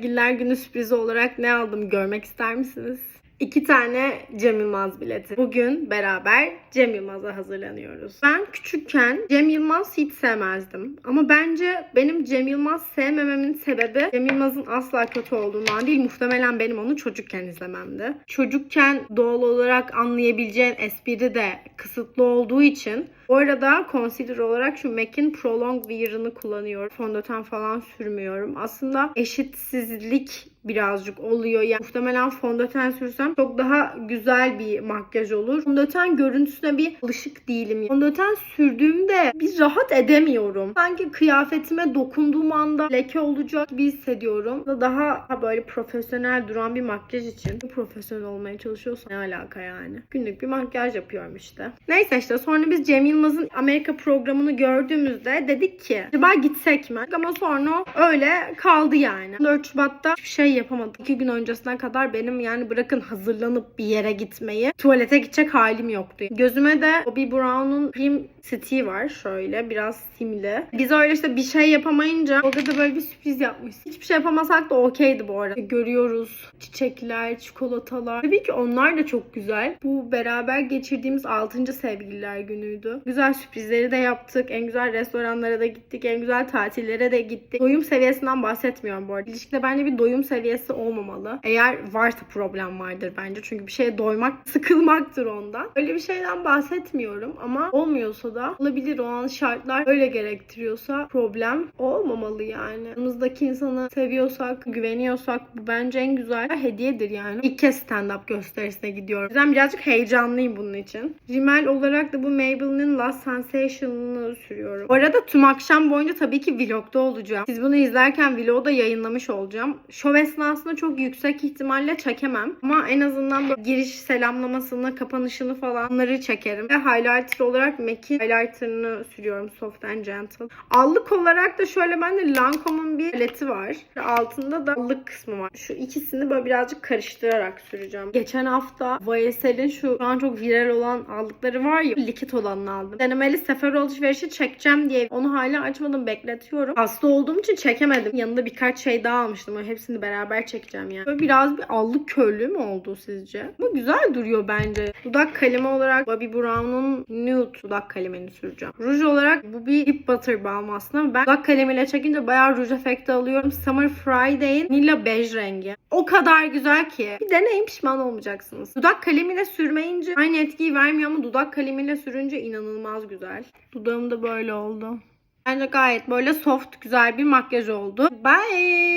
Sevgililer günü sürprizi olarak ne aldım görmek ister misiniz? İki tane Cem Yılmaz bileti. Bugün beraber Cem Yılmaz'a hazırlanıyoruz. Ben küçükken Cem Yılmaz hiç sevmezdim. Ama bence benim Cem Yılmaz sevmememin sebebi Cem Yılmaz'ın asla kötü olduğundan değil. Muhtemelen benim onu çocukken izlememdi. Çocukken doğal olarak anlayabileceğin espri de kısıtlı olduğu için bu arada concealer olarak şu MAC'in Prolong Wear'ını kullanıyorum. Fondöten falan sürmüyorum. Aslında eşitsizlik birazcık oluyor. Yani muhtemelen fondöten sürsem çok daha güzel bir makyaj olur. Fondöten görüntüsüne bir alışık değilim. Fondöten sürdüğümde bir rahat edemiyorum. Sanki kıyafetime dokunduğum anda leke olacak gibi hissediyorum. Daha böyle profesyonel duran bir makyaj için profesyonel olmaya çalışıyorsam ne alaka yani. Günlük bir makyaj yapıyorum işte. Neyse işte sonra biz Cem Yılmaz'ın Amerika programını gördüğümüzde dedik ki acaba gitsek mi? Ama sonra öyle kaldı yani. 4 Şubat'ta hiçbir şey yapamadık. 2 gün öncesine kadar benim yani bırakın hazırlanıp bir yere gitmeyi tuvalete gidecek halim yoktu. Gözüme de Bobbi Brown'un Cream City var şöyle biraz simli. Biz öyle işte bir şey yapamayınca Tolga da böyle bir sürpriz yapmış. Hiçbir şey yapamasak da okeydi bu arada. Görüyoruz çiçekler, çikolatalar. Tabii ki onlar da çok güzel. Bu beraber geçirdiğimiz 6. sevgililer günüydü. Güzel sürprizleri de yaptık. En güzel restoranlara da gittik. En güzel tatillere de gittik. Doyum seviyesinden bahsetmiyorum bu arada. İlişkide bence bir doyum seviyesi olmamalı. Eğer varsa problem vardır bence. Çünkü bir şeye doymak sıkılmaktır ondan. Öyle bir şeyden bahsetmiyorum ama olmuyorsa da olabilir o an şartlar öyle gerektiriyorsa problem olmamalı yani. Yanımızdaki insanı seviyorsak, güveniyorsak bu bence en güzel hediyedir yani. İlk kez stand-up gösterisine gidiyorum. O yüzden birazcık heyecanlıyım bunun için. Rimel olarak da bu Maybelline'in Last Sensation'ını sürüyorum. Bu arada tüm akşam boyunca tabii ki vlogda olacağım. Siz bunu izlerken vlogu da yayınlamış olacağım. Şov esnasında çok yüksek ihtimalle çekemem. Ama en azından giriş selamlamasını, kapanışını falan onları çekerim. Ve highlighter olarak MAC'in highlighter'ını sürüyorum Soft and Gentle. Allık olarak da şöyle bende Lancome'un bir paleti var. Altında da allık kısmı var. Şu ikisini böyle birazcık karıştırarak süreceğim. Geçen hafta YSL'in şu şu an çok viral olan aldıkları var ya likit olanını aldım. Denemeli sefer alışverişi çekeceğim diye onu hala açmadım bekletiyorum. Hasta olduğum için çekemedim. Yanında birkaç şey daha almıştım. O hepsini beraber çekeceğim yani. Böyle biraz bir allık körlüğü mü oldu sizce? Ama güzel duruyor bence. Dudak kalemi olarak Bobbi Brown'un Nude dudak kalemini süreceğim. Ruj olarak bu bir Lip Butter Balm aslında. Ben dudak kalemiyle çekince bayağı ruj efekti alıyorum. Summer Friday'in Nilla Bej rengi. O kadar güzel ki. Bir deneyin pişman olmayacaksınız. Dudak kalemiyle sürmeyince aynı etkiyi vermiyor ama dudak kalemiyle sürünce inanılmaz güzel. Dudağım da böyle oldu. Bence gayet böyle soft güzel bir makyaj oldu. Bye.